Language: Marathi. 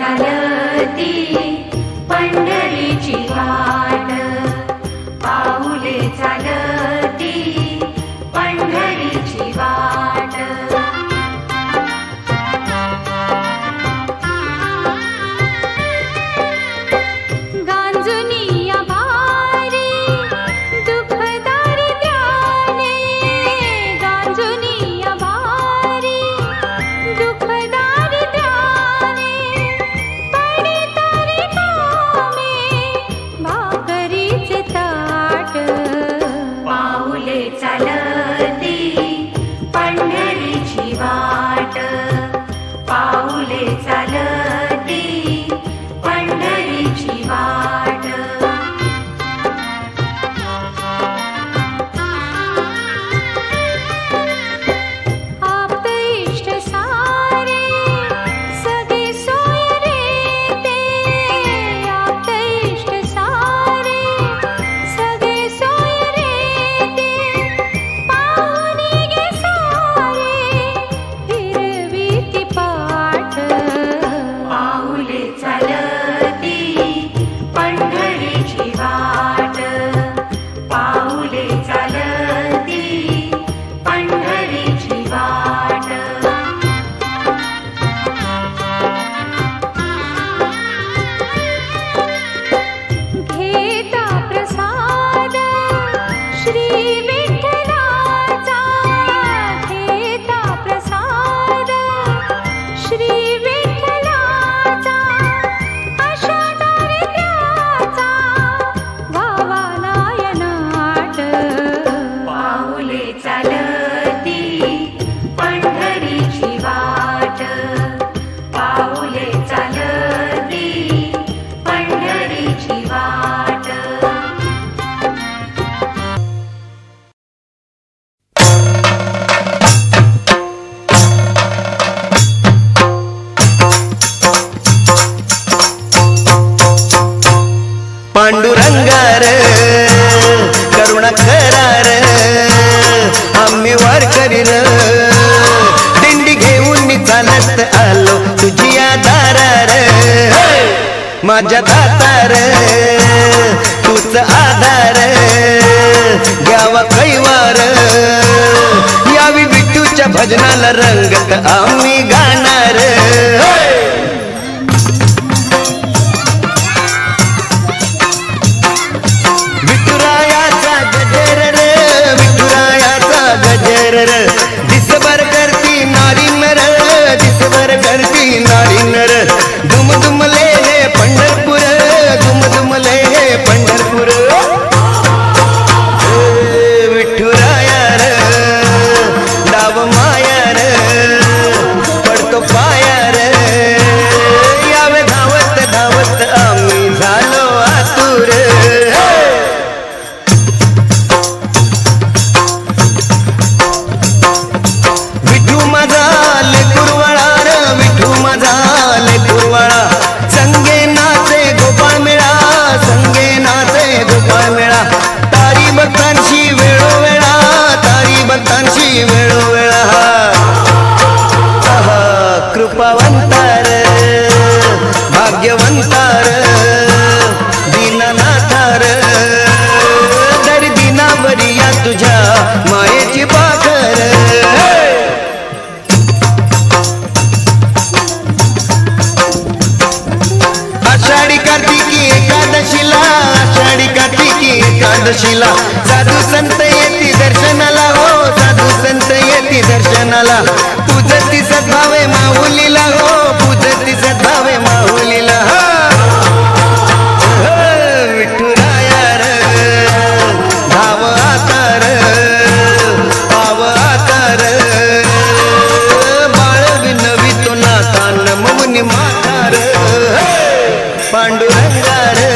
सलति Shiva. श्री करार. आम्ही वार करीन. दिंडी घेऊन मी चालत आलो तुझी दारार माझ्या दातार तूच आधार. गावा कैवार. यावी विठूच्या भजनाला रंगत आम्ही भाग्यवंतार भाग्यवंतार. பாண்டுரங்காரு